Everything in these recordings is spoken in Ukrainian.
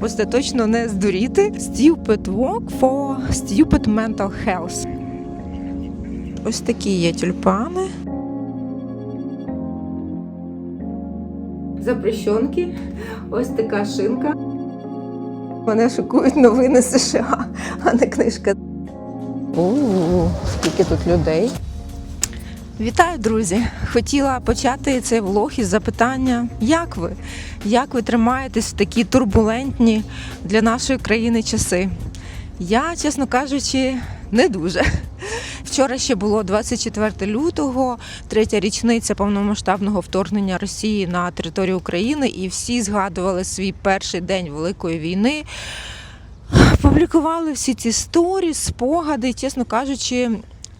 Остаточно не здуріти. Stupid walk for stupid mental health. Ось такі є тюльпани. Запрещенки. Ось така шинка. Мене шокують новини США, а не книжка. У, скільки тут людей. Вітаю, друзі! Хотіла почати цей влог із запитання: як ви? Як ви тримаєтесь в такі турбулентні для нашої країни часи? Я, чесно кажучи, не дуже. Вчора ще було 24 лютого, третя річниця повномасштабного вторгнення Росії на територію України, і всі згадували свій перший день Великої війни. Публікували всі ці сторі, спогади, чесно кажучи.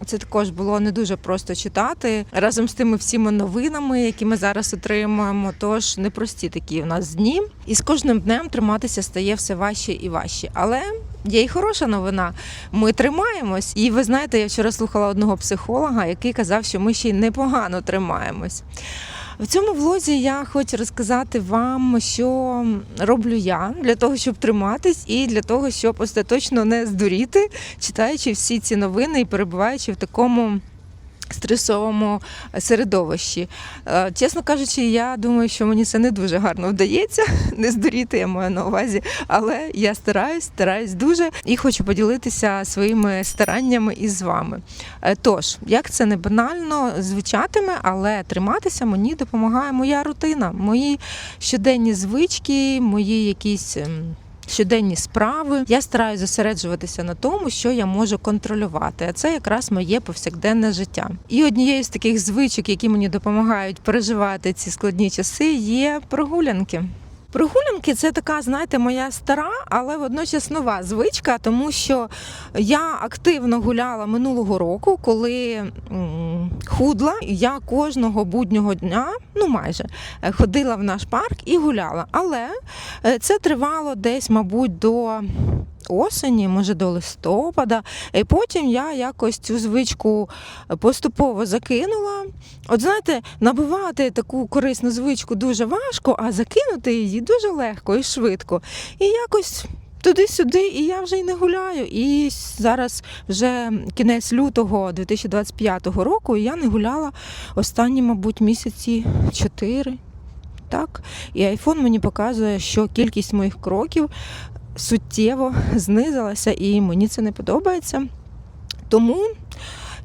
Це також було не дуже просто читати разом з тими всіма новинами, які ми зараз отримуємо. Тож непрості такі у нас дні. І з кожним днем триматися стає все важче і важче. Але є й хороша новина. Ми тримаємось. І ви знаєте, я вчора слухала одного психолога, який казав, що ми ще й непогано тримаємось. В цьому влозі я хочу розказати вам, що роблю я для того, щоб триматись, і для того, щоб остаточно не здуріти, читаючи всі ці новини і перебуваючи в такому. Стресовому середовищі. Е, Чесно кажучи, я думаю, що мені це не дуже гарно вдається, не здуріти, я маю на увазі, але я стараюсь, стараюсь дуже і хочу поділитися своїми стараннями із вами. Е, Тож, як це не банально звучатиме, але триматися мені допомагає моя рутина, мої щоденні звички, мої якісь. Щоденні справи я стараюся зосереджуватися на тому, що я можу контролювати. А це якраз моє повсякденне життя. І однією з таких звичок, які мені допомагають переживати ці складні часи, є прогулянки. Прогулянки це така, знаєте, моя стара, але водночас нова звичка, тому що я активно гуляла минулого року, коли худла. Я кожного буднього дня, ну майже, е, ходила в наш парк і гуляла. Але е, це тривало десь, мабуть, до осені, може до листопада. І потім я якось цю звичку поступово закинула. От знаєте, набувати таку корисну звичку дуже важко, а закинути її дуже легко і швидко. І якось. Туди-сюди, і я вже й не гуляю. І зараз вже кінець лютого 2025 року, і я не гуляла останні, мабуть, місяці чотири. Так, і айфон мені показує, що кількість моїх кроків суттєво знизилася, і мені це не подобається. Тому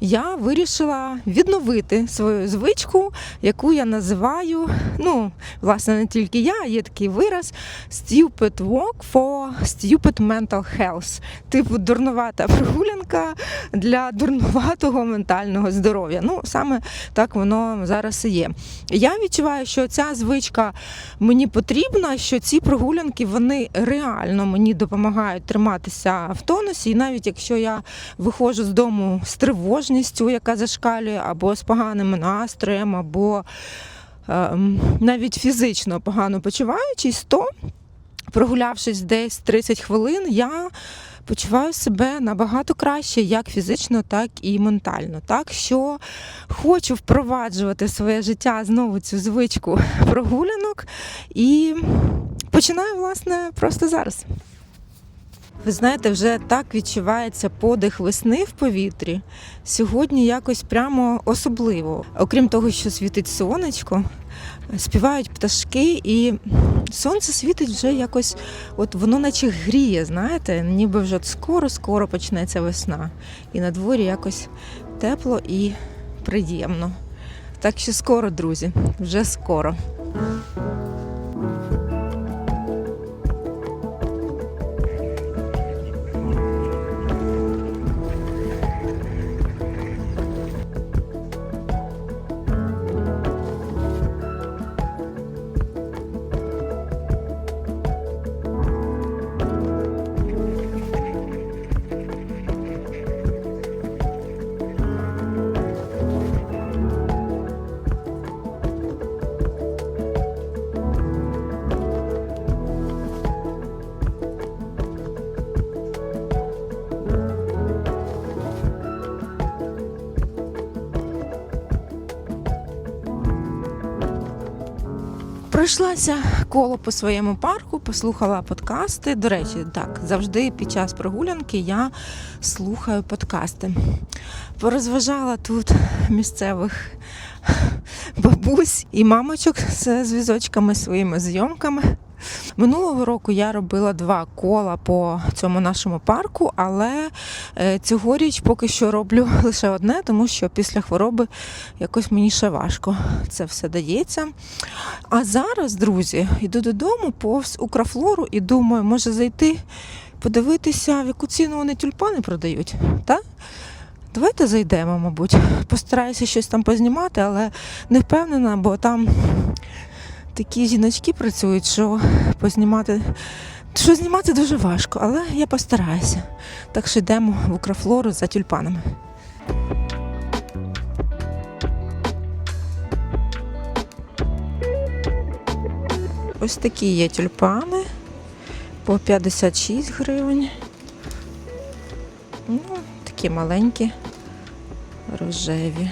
я вирішила відновити свою звичку, яку я називаю, ну, власне, не тільки я, є такий вираз stupid walk for stupid mental health. Типу дурнувата прогулянка для дурнуватого ментального здоров'я. Ну, саме так воно зараз і є. Я відчуваю, що ця звичка мені потрібна, що ці прогулянки вони реально мені допомагають триматися в тонусі. І навіть якщо я виходжу з дому з тривожністю, яка зашкалює, або з поганим настроєм, або ем, навіть фізично погано почуваючись, то прогулявшись десь 30 хвилин, я почуваю себе набагато краще, як фізично, так і ментально. Так що хочу впроваджувати в своє життя знову цю звичку прогулянок і починаю, власне, просто зараз. Ви знаєте, вже так відчувається подих весни в повітрі. Сьогодні якось прямо особливо. Окрім того, що світить сонечко, співають пташки, і сонце світить вже якось, от воно наче гріє, знаєте, ніби вже скоро-скоро почнеться весна. І на дворі якось тепло і приємно. Так що скоро, друзі, вже скоро. Пройшлася коло по своєму парку, послухала подкасти. До речі, так, завжди під час прогулянки я слухаю подкасти. Порозважала тут місцевих бабусь і мамочок з зв'язочками своїми зйомками. Минулого року я робила два кола по цьому нашому парку, але е, цьогоріч поки що роблю лише одне, тому що після хвороби якось мені ще важко це все дається. А зараз, друзі, йду додому повз Украфлору і думаю, може зайти подивитися, в яку ціну вони тюльпани продають. Так? Давайте зайдемо, мабуть. Постараюся щось там познімати, але не впевнена, бо там такі жіночки працюють, що познімати. Що знімати дуже важко, але я постараюся. Так що йдемо в Украфлору за тюльпанами. Ось такі є тюльпани по 56 гривень. Ну, такі маленькі, рожеві.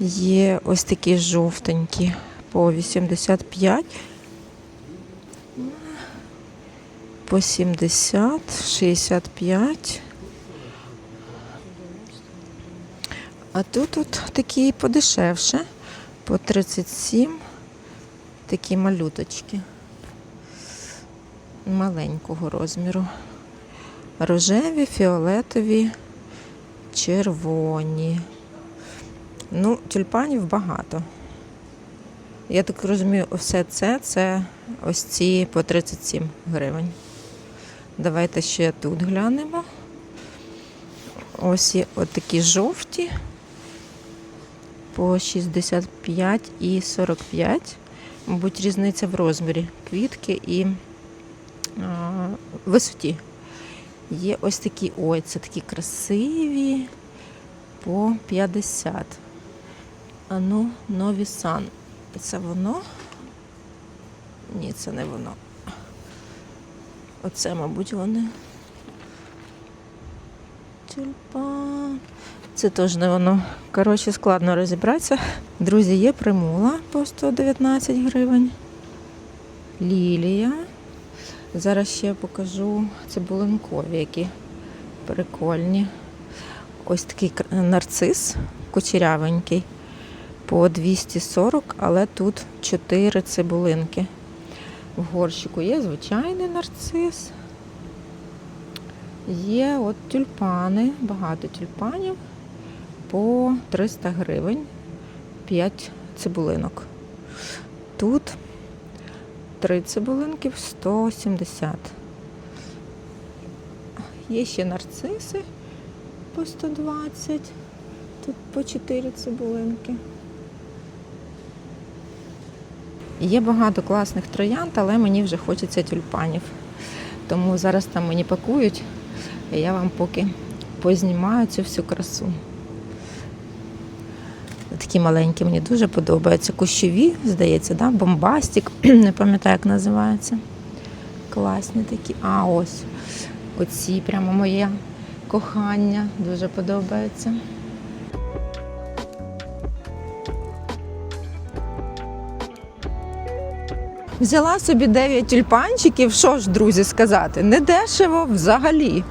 Є ось такі жовтенькі по 85, по 70, 65. А тут от такі подешевше, по 37, такі малюточки маленького розміру. Рожеві, фіолетові, червоні. Ну, тюльпанів багато. Я так розумію, все це це ось ці по 37 гривень. Давайте ще тут глянемо. Ось є отакі жовті по 65 і 45. Мабуть, різниця в розмірі квітки і а, висоті. Є ось такі, ой, це такі красиві по 50. А ну, нові сан. Це воно? Ні, це не воно. Оце, мабуть, вони. Тюльпан. Це теж не воно. Коротше, складно розібратися. Друзі, є примула по 119 гривень. Лілія. Зараз ще покажу цибулинкові, які прикольні. Ось такий нарцис кучерявенький по 240, але тут 4 цибулинки. В горщику є звичайний нарцис. Є от тюльпани, багато тюльпанів по 300 гривень, 5 цибулинок. Тут 3 цибулинки в 170. Є ще нарциси по 120. Тут по 4 цибулинки. Є багато класних троянд, але мені вже хочеться тюльпанів. Тому зараз там мені пакують, і я вам поки познімаю цю всю красу. Такі маленькі мені дуже подобаються. Кущові, здається, да? бомбастик, не пам'ятаю, як називається. Класні такі. А ось оці прямо моє кохання дуже подобається. Взяла собі 9 тюльпанчиків. Що ж, друзі, сказати? Не дешево взагалі.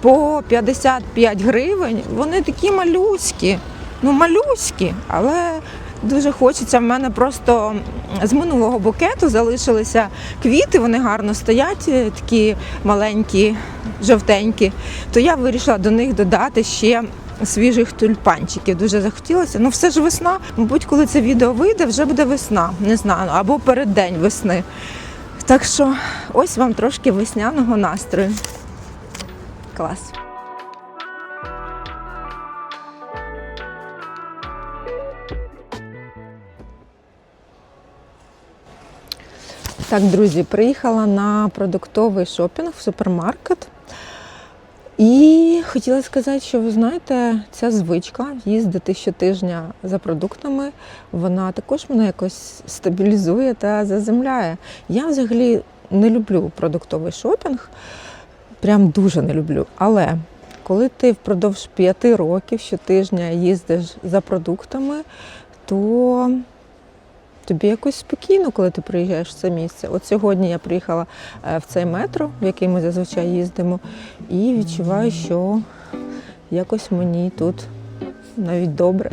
По 55 гривень. Вони такі малюські. Ну, малюські, але дуже хочеться. В мене просто з минулого букету залишилися квіти, вони гарно стоять, е, такі маленькі, жовтенькі. То я вирішила до них додати ще свіжих тюльпанчиків. Дуже захотілося. Ну, все ж весна. Мабуть, коли це відео вийде, вже буде весна. Не знаю, або переддень весни. Так що ось вам трошки весняного настрою. Клас. Так, друзі, приїхала на продуктовий шопінг в супермаркет. І хотіла сказати, що ви знаєте, ця звичка їздити щотижня за продуктами, вона також мене якось стабілізує та заземляє. Я взагалі не люблю продуктовий шопінг, прям дуже не люблю. Але коли ти впродовж п'яти років щотижня їздиш за продуктами, то Тобі якось спокійно, коли ти приїжджаєш в це місце. От сьогодні я приїхала е, в цей метро, в який ми зазвичай їздимо, і відчуваю, що якось мені тут навіть добре.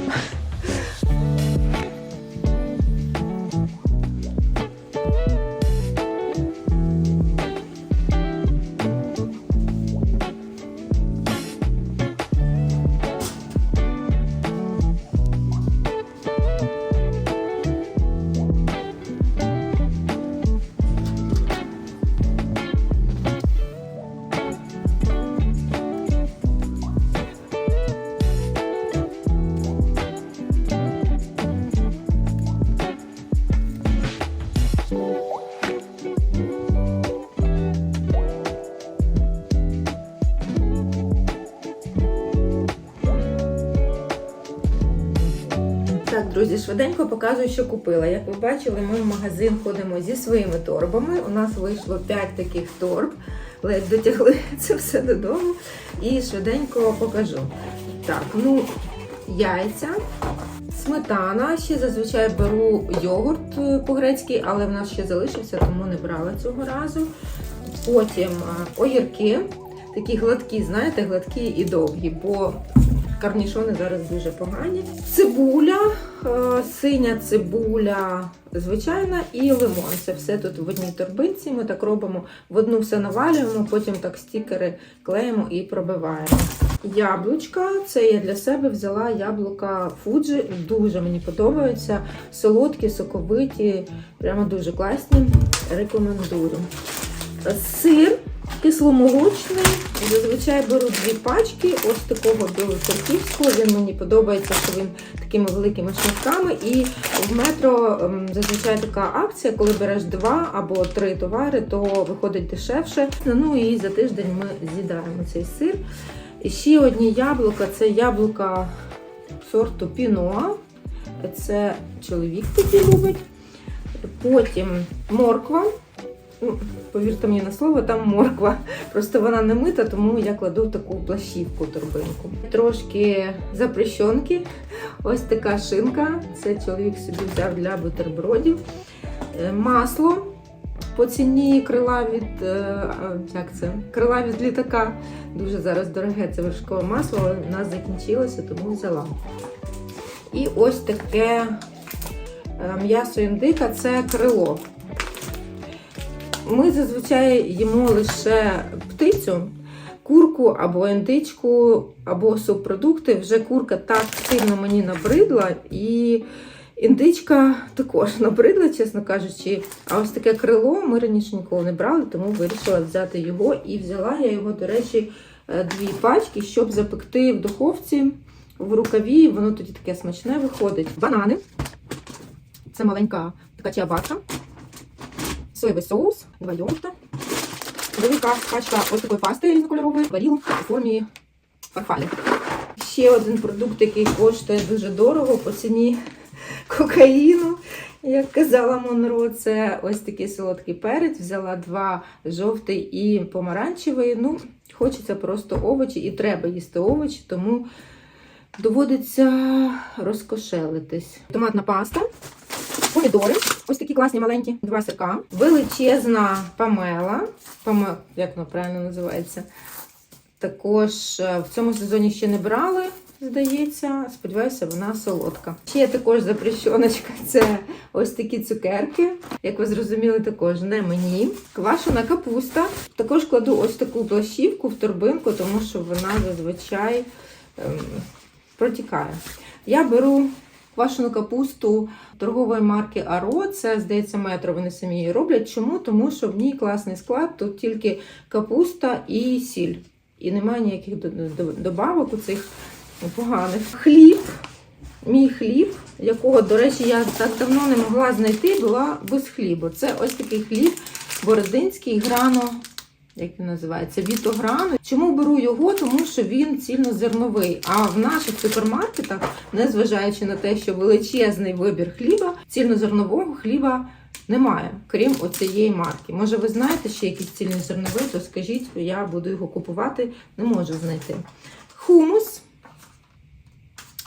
Так, друзі, швиденько показую, що купила. Як ви бачили, ми в магазин ходимо зі своїми торбами. У нас вийшло 5 таких торб. Ледь дотягли це все додому. І швиденько покажу. Так, ну, яйця, сметана. Ще зазвичай беру йогурт е, по-грецьки, але в нас ще залишився, тому не брала цього разу. Потім е, огірки, такі гладкі, знаєте, гладкі і довгі, бо Карнішони зараз дуже погані. Цибуля, е, синя цибуля, звичайна, і лимон. Це все тут в одній торбинці. Ми так робимо в одну все навалюємо, потім так стікери клеїмо і пробиваємо. Яблучка, це я для себе взяла яблука Фуджі. Дуже мені подобаються. Солодкі, соковиті, прямо дуже класні. Рекомендую. Сир кисломолочний. Зазвичай беру дві пачки ось такого білоцерківського. Він мені подобається, що він такими великими шматками. І в метро ем, зазвичай така акція, коли береш два або три товари, то виходить дешевше. Ну і за тиждень ми з'їдаємо цей сир. І ще одні яблука це яблука сорту Піноа. Це чоловік такий любить. Потім морква. Ну, повірте мені на слово, там морква. Просто вона не мита, тому я кладу таку плащівку торбинку. Трошки запрещенки. Ось така шинка. Це чоловік собі взяв для бутербродів. Е, Масло по ціні крила від е, як це? Крила від літака. Дуже зараз дороге це вершкове масло, в нас закінчилося, тому взяла. І ось таке е, м'ясо індика це крило. Ми зазвичай їмо лише птицю, курку або індичку, або субпродукти. Вже курка так сильно мені набридла, і індичка також набридла, чесно кажучи. А ось таке крило ми раніше ніколи не брали, тому вирішила взяти його. І взяла я його, до речі, е, дві пачки, щоб запекти в духовці в рукаві. Воно тоді таке смачне виходить. Банани. Це маленька така чиабатка соєвий соус, два йогурта, велика пачка ось такої пасти різнокольорової, варіл у формі фарфалі. Ще один продукт, який коштує дуже дорого по ціні кокаїну. Як казала Монро, це ось такий солодкий перець. Взяла два жовтий і помаранчевий. Ну, хочеться просто овочі, і треба їсти овочі, тому доводиться розкошелитись. Томатна паста. Помідори, ось такі класні маленькі, два сирка. Величезна памела. Паме... Як воно правильно називається? Також е, в цьому сезоні ще не брали, здається. Сподіваюся, вона солодка. Ще також запрещеночка це ось такі цукерки. Як ви зрозуміли, також не мені. Квашена капуста. Також кладу ось таку плащівку в торбинку, тому що вона зазвичай ем, протікає. Я беру квашену капусту торгової марки Аро. Це, здається, метро. Вони самі її роблять. Чому? Тому що в ній класний склад, тут тільки капуста і сіль. І немає ніяких до- до- добавок у цих поганих. Хліб. Мій хліб, якого, до речі, я так давно не могла знайти, була без хлібу. Це ось такий хліб бородинський грано. Як він називається? Вітограно. Чому беру його? Тому що він цільнозерновий. А в наших супермаркетах, незважаючи на те, що величезний вибір хліба, цільнозернового хліба немає, крім оцієї марки. Може, ви знаєте ще якийсь цільнозерновий, то скажіть, я буду його купувати, не можу знайти. Хумус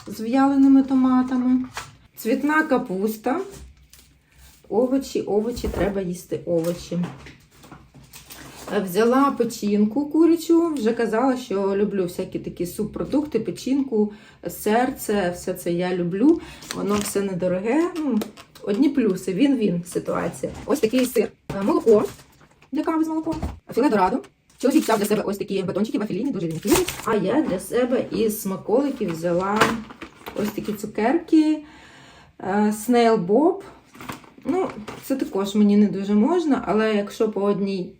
з в'яленими томатами, цвітна капуста. Овочі, овочі, треба їсти овочі. Е, Взяла печінку курячу, вже казала, що люблю всякі такі субпродукти, печінку, серце, все це я люблю. Воно все недороге. Ну, одні плюси, він-він ситуація. Ось такий сир. Е, Молоко для кави з молоком, філе дорадо. Чоловік взяв для себе ось такі батончики вафеліні, дуже він любить. А я для себе із смаколиків взяла ось такі цукерки, Снейл Боб. Ну, це також мені не дуже можна, але якщо по одній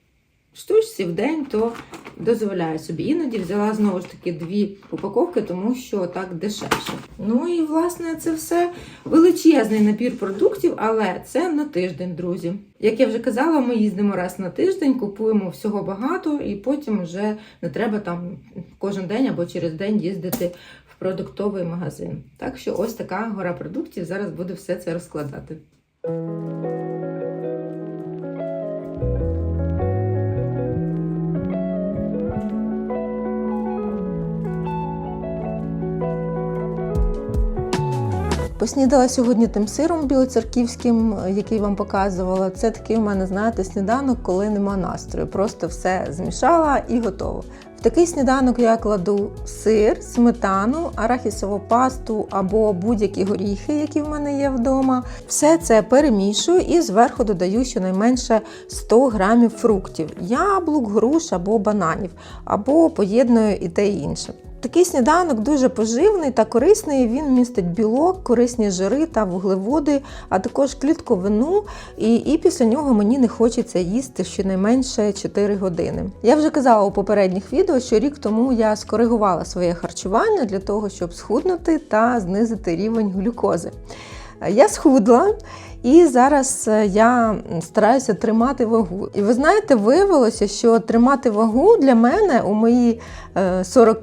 штучці в день, то дозволяю собі. Іноді взяла знову ж таки дві упаковки, тому що так дешевше. Ну і власне це все величезний набір продуктів, але це на тиждень, друзі. Як я вже казала, ми їздимо раз на тиждень, купуємо всього багато, і потім вже не треба там кожен день або через день їздити продуктовий магазин. Так що ось така гора продуктів. Зараз буду все це розкладати. Поснідала сьогодні тим сиром білоцерківським, який вам показувала. Це такий у мене, знаєте, сніданок, коли нема настрою. Просто все змішала і готово. В такий сніданок я кладу сир, сметану, арахісову пасту або будь-які горіхи, які в мене є вдома. Все це перемішую і зверху додаю щонайменше 100 грамів фруктів, яблук, груш або бананів, або поєдную і те інше. Такий сніданок дуже поживний та корисний. Він містить білок, корисні жири та вуглеводи, а також клітковину. І, і після нього мені не хочеться їсти щонайменше 4 години. Я вже казала у попередніх відео, що рік тому я скоригувала своє харчування для того, щоб схуднути та знизити рівень глюкози. Я схудла. І зараз е, я стараюся тримати вагу. І ви знаєте, виявилося, що тримати вагу для мене у мої 40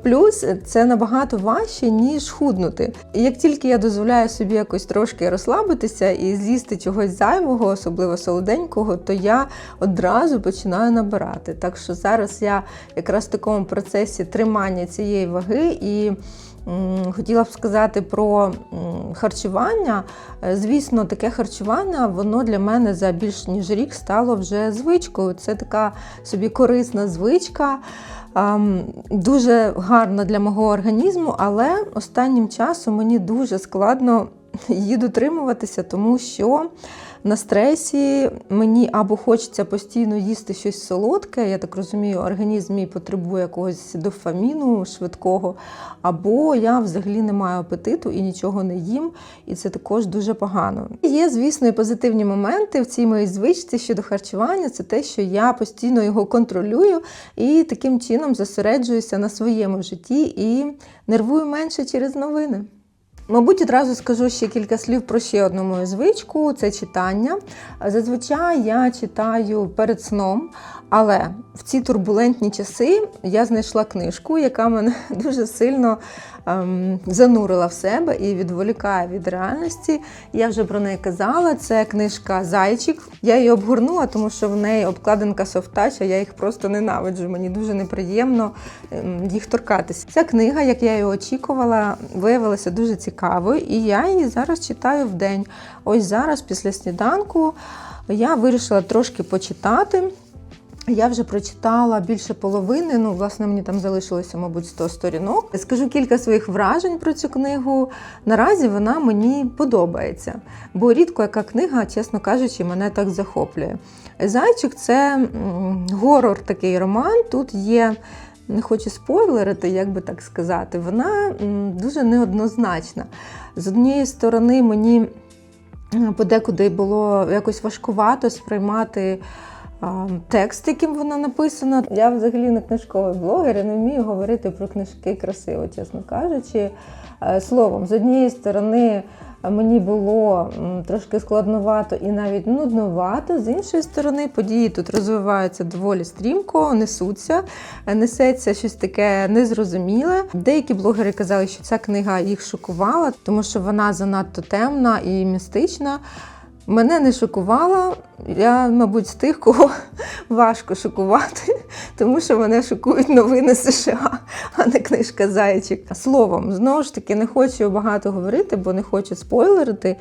це набагато важче, ніж худнути. І як тільки я дозволяю собі якось трошки розслабитися і з'їсти чогось зайвого, особливо солоденького, то я одразу починаю набирати. Так що зараз я якраз в такому процесі тримання цієї ваги і. Хотіла б сказати про харчування. Е, Звісно, таке харчування воно для мене за більш ніж рік стало вже звичкою. Це така собі корисна звичка, дуже гарна для мого організму, але останнім часом мені дуже складно її дотримуватися, тому що на стресі мені або хочеться постійно їсти щось солодке, я так розумію, організм мій потребує якогось дофаміну швидкого, або я взагалі не маю апетиту і нічого не їм, і це також дуже погано. Є, звісно, і позитивні моменти в цій моїй звичці щодо харчування, це те, що я постійно його контролюю і таким чином зосереджуюся на своєму житті і нервую менше через новини. Мабуть, одразу скажу ще кілька слів про ще одну мою звичку це читання. Зазвичай я читаю перед сном, але в ці турбулентні часи я знайшла книжку, яка мене дуже сильно ем, занурила в себе і відволікає від реальності. Я вже про неї казала. Це книжка Зайчик. Я її обгорнула, тому що в неї обкладинка софтач, а я їх просто ненавиджу. Мені дуже неприємно ем, їх торкатися. Ця книга, як я її очікувала, виявилася дуже цікавою, і я її зараз читаю в день. Ось зараз, після сніданку, я вирішила трошки почитати. Я вже прочитала більше половини. Ну, власне, мені там залишилося, мабуть, 100 сторінок. Скажу кілька своїх вражень про цю книгу. Наразі вона мені подобається, бо рідко яка книга, чесно кажучи, мене так захоплює. Зайчик це горор такий роман. Тут є. Не хочу спойлерити, як би так сказати, вона дуже неоднозначна. З однієї сторони, мені подекуди було якось важкувато сприймати текст, яким вона написана. Я взагалі не книжковий блогер, і не вмію говорити про книжки красиво, чесно кажучи. Е, словом, з однієї сторони, мені було трошки складновато і навіть нудновато. З іншої сторони, події тут розвиваються доволі стрімко, несуться, несеться щось таке незрозуміле. Деякі блогери казали, що ця книга їх шокувала, тому що вона занадто темна і містична. Мене не шокувала. Я, мабуть, з тих, кого важко шокувати, тому що мене шокують новини США, а не книжка Зайчик. Словом, знову ж таки, не хочу багато говорити, бо не хочу спойлерити.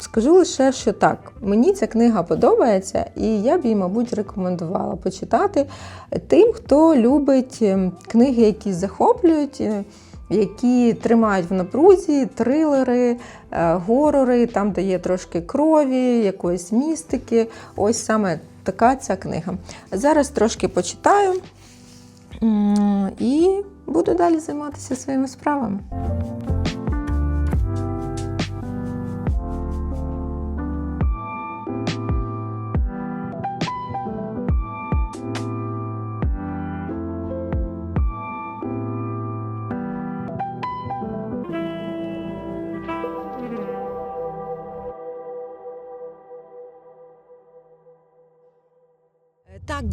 Скажу лише, що так, мені ця книга подобається, і я б її, мабуть, рекомендувала почитати тим, хто любить ем, книги, які захоплюють, е, які тримають в напрузі, трилери, е, горори, там, де є трошки крові, якоїсь містики. Ось саме така ця книга. Зараз трошки почитаю і буду далі займатися своїми справами.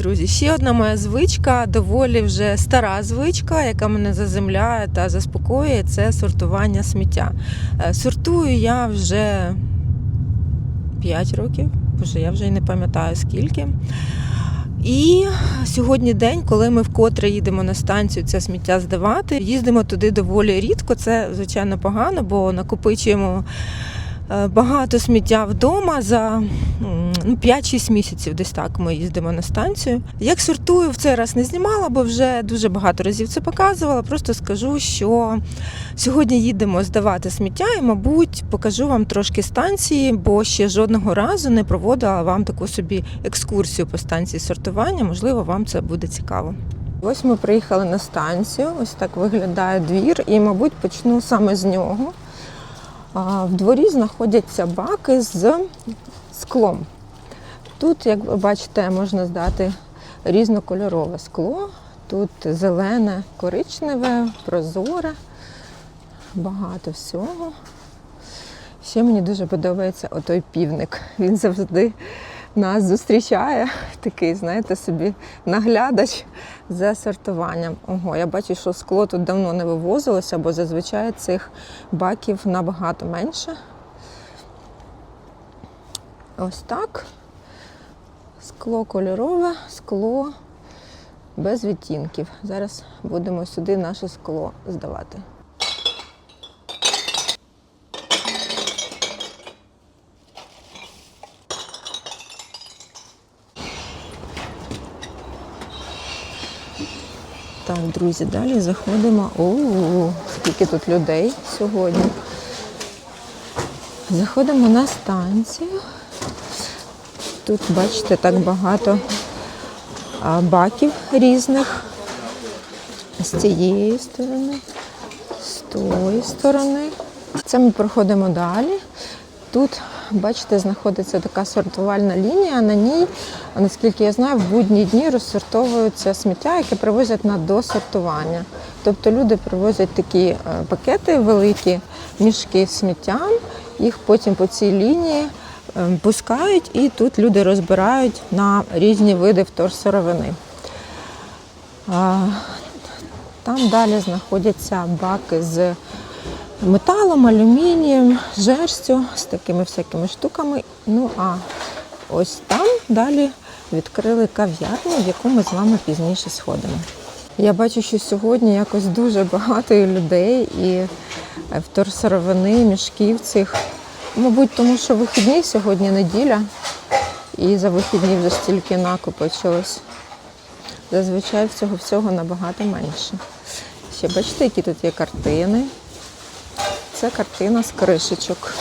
Друзі, ще одна моя звичка, доволі вже стара звичка, яка мене заземляє та заспокоює, це сортування сміття. Е, Сортую я вже 5 років, боже, я вже й не пам'ятаю скільки. І сьогодні день, коли ми вкотре їдемо на станцію це сміття здавати. Їздимо туди доволі рідко. Це звичайно погано, бо накопичуємо багато сміття вдома за ну, 5-6 місяців. Десь так ми їздимо на станцію. Як сортую, в цей раз не знімала, бо вже дуже багато разів це показувала. Просто скажу, що сьогодні їдемо здавати сміття, і, мабуть, покажу вам трошки станції, бо ще жодного разу не проводила вам таку собі екскурсію по станції сортування. Можливо, вам це буде цікаво. Ось ми приїхали на станцію. Ось так виглядає двір, і, мабуть, почну саме з нього. В дворі знаходяться баки з склом. Тут, як ви бачите, можна здати різнокольорове скло. Тут зелене, коричневе, прозоре, багато всього. Ще мені дуже подобається отой півник. Він завжди нас зустрічає. Такий, знаєте, собі наглядач за сортуванням. Ого, я бачу, що скло тут давно не вивозилося, бо зазвичай цих баків набагато менше. Ось так. Скло кольорове, скло без відтінків. Зараз будемо сюди наше скло здавати. Так, друзі, далі заходимо. О, скільки тут людей сьогодні. Заходимо на станцію. Тут, бачите, так багато баків різних. З цієї сторони, з тої сторони. Це ми проходимо далі. Тут, бачите, знаходиться така сортувальна лінія. На ній, наскільки я знаю, в будні дні розсортовується сміття, яке привозять на досортування. Тобто люди привозять такі е, пакети великі, мішки з сміттям, їх потім по цій лінії е, пускають, і тут люди розбирають на різні види вторсировини. Там далі знаходяться баки з металом, алюмінієм, жерстю, з такими всякими штуками. Ну а ось там далі відкрили кав'ярню, в яку ми з вами пізніше сходимо. Я бачу, що сьогодні якось дуже багато людей і вторсировини, мішків цих. Мабуть, тому що вихідні сьогодні неділя, і за вихідні вже стільки накопичилось. Зазвичай цього всього набагато менше. Ще бачите, які тут є картини. Це картина з кришечок.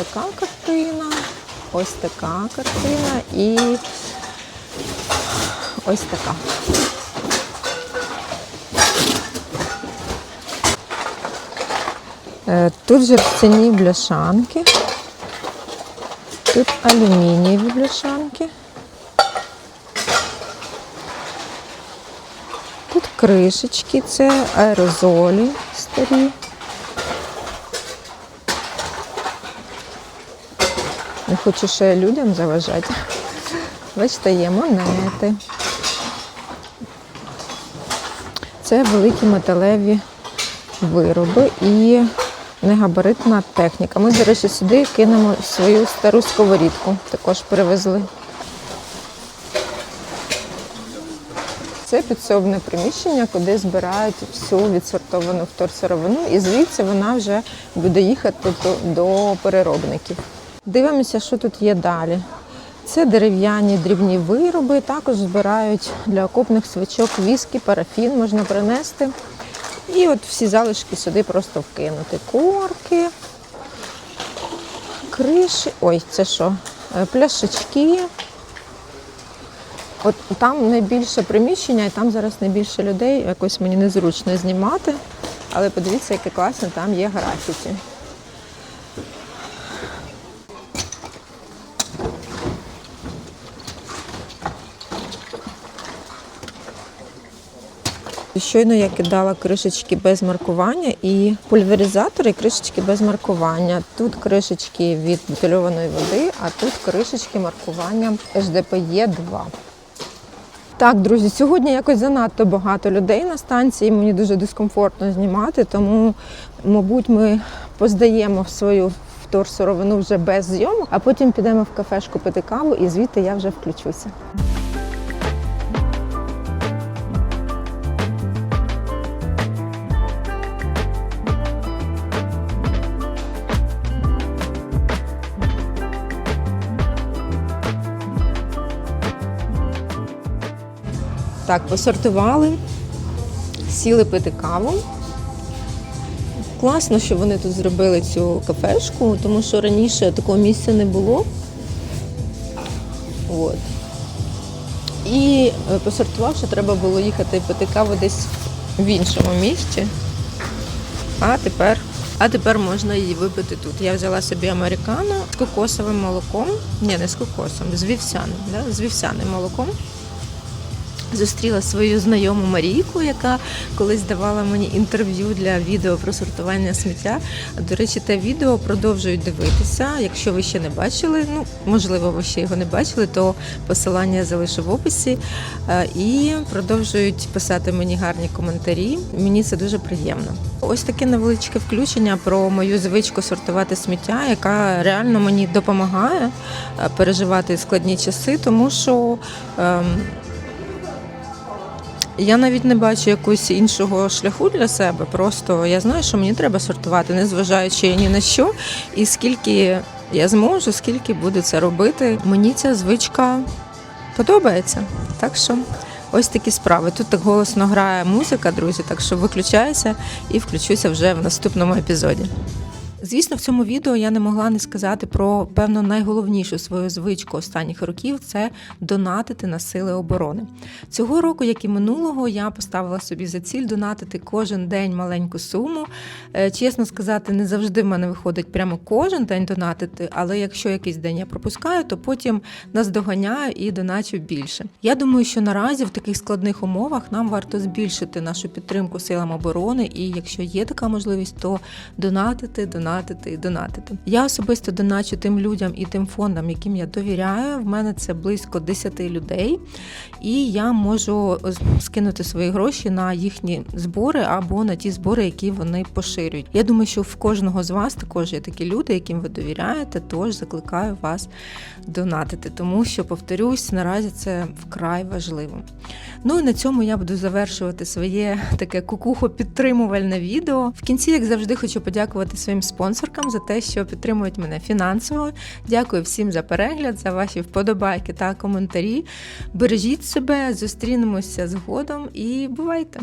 Така картина, ось така картина і ось така. Е, Тут же ціні бляшанки. Тут алюмінієві бляшанки. Тут кришечки, це аерозолі старі. Не хочу ще людям заважати. Бачите, є монети. Це великі металеві вироби і негабаритна техніка. Ми, до речі, сюди кинемо свою стару сковорідку. Також привезли. Це підсобне приміщення, куди збирають всю відсортовану вторсировину, і звідси вона вже буде їхати до, переробників. Дивимося, що тут є далі. Це дерев'яні дрібні вироби, також збирають для окопних свічок віскі, парафін можна принести. І от всі залишки сюди просто вкинути. Корки, криші, ой, це що? Е, Пляшечки. От там найбільше приміщення, і там зараз найбільше людей. Якось мені незручно знімати. Але подивіться, яке класне там є графіті. Щойно я кидала кришечки без маркування і пульверизатори, кришечки без маркування. Тут кришечки від бутильованої води, а тут кришечки маркування HDPE 2. Так, друзі, сьогодні якось занадто багато людей на станції. Мені дуже дискомфортно знімати, тому, мабуть, ми поздаємо свою вторсировину вже без зйомок, а потім підемо в кафешку пити каву і звідти я вже включуся. Так, посортували, сіли пити каву. Класно, що вони тут зробили цю кафешку, тому що раніше такого місця не було. От. І е, посортувавши, треба було їхати пити каву десь в іншому місці. А тепер, а тепер можна її випити тут. Я взяла собі американо з кокосовим молоком. Ні, не з кокосом, з вівсяним, да? з вівсяним молоком. Зустріла свою знайому Марійку, яка колись давала мені інтерв'ю для відео про сортування сміття. До речі, те відео продовжують дивитися. Якщо ви ще не бачили, ну можливо, ви ще його не бачили, то посилання залишу в описі. Е, І продовжують писати мені гарні коментарі. Мені це дуже приємно. Ось таке невеличке включення про мою звичку сортувати сміття, яка реально мені допомагає е, переживати складні часи, тому що. ем, я навіть не бачу якогось іншого шляху для себе. Просто я знаю, що мені треба сортувати, незважаючи ні на що, і скільки я зможу, скільки буду це робити. Мені ця звичка подобається. Так що ось такі справи. Тут так голосно грає музика, друзі, так що виключаюся і включуся вже в наступному епізоді. Звісно, в цьому відео я не могла не сказати про певно найголовнішу свою звичку останніх років це донатити на сили оборони. Цього року, як і минулого, я поставила собі за ціль донатити кожен день маленьку суму. Е, Чесно сказати, не завжди в мене виходить прямо кожен день донатити, але якщо якийсь день я пропускаю, то потім наздоганяю і доначу більше. Я думаю, що наразі в таких складних умовах нам варто збільшити нашу підтримку силам оборони, і якщо є така можливість, то донатити, донатити і донатити. Я особисто доначу тим людям і тим фондам, яким я довіряю. В мене це близько 10 людей, і я можу скинути свої гроші на їхні збори або на ті збори, які вони поширюють. Я думаю, що в кожного з вас також є такі люди, яким ви довіряєте. Тож закликаю вас донатити, тому що повторюсь, наразі це вкрай важливо. Ну і на цьому я буду завершувати своє таке кукухо підтримувальне відео. В кінці, як завжди, хочу подякувати своїм спонсоркам за те, що підтримують мене фінансово. Дякую всім за перегляд, за ваші вподобайки та коментарі. Бережіть себе, зустрінемося згодом і бувайте!